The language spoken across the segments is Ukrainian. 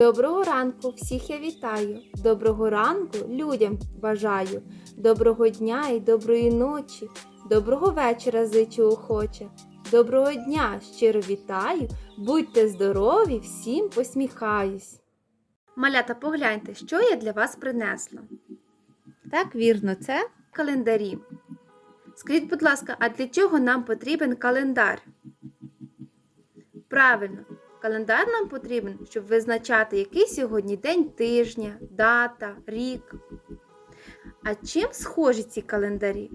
Доброго ранку, всіх я вітаю. Доброго ранку людям бажаю. Доброго дня і доброї ночі. Доброго вечора зичу охоче. Доброго дня щиро вітаю. Будьте здорові, всім посміхаюсь. Малята, погляньте, що я для вас принесла. Так, вірно, це календарі. Скажіть, будь ласка, а для чого нам потрібен календар? Правильно, календар нам потрібен, щоб визначати, який сьогодні день тижня, дата, рік. А чим схожі ці календарі?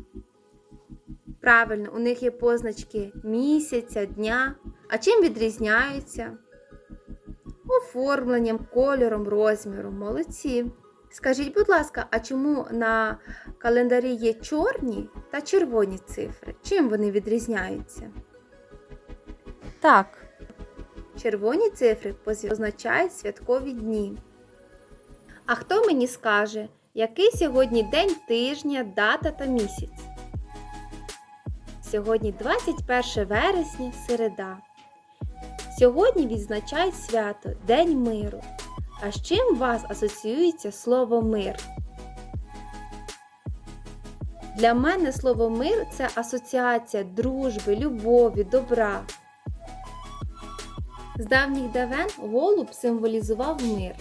Правильно, у них є позначки місяця, дня. А чим відрізняються? Оформленням, кольором, розміром. Молодці. Скажіть, будь ласка, а чому на календарі є чорні та червоні цифри? Чим вони відрізняються? Так, Червоні цифри позначають святкові дні. А хто мені скаже, який сьогодні день тижня, дата та місяць? Сьогодні 21 вересня, середа. Сьогодні відзначають свято День миру. А з чим у вас асоціюється слово мир? Для мене слово мир це асоціація дружби, любові, добра. З давніх давен голуб символізував мир.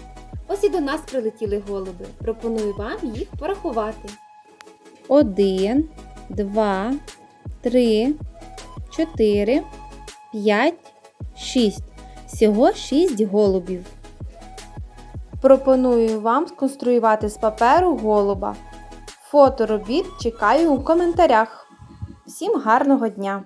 Ось і до нас прилетіли голуби. Пропоную вам їх порахувати. один, два, три, чотири, п'ять, шість. Всього шість голубів. Пропоную вам сконструювати з паперу голуба. Фото робіт чекаю у коментарях. Всім гарного дня!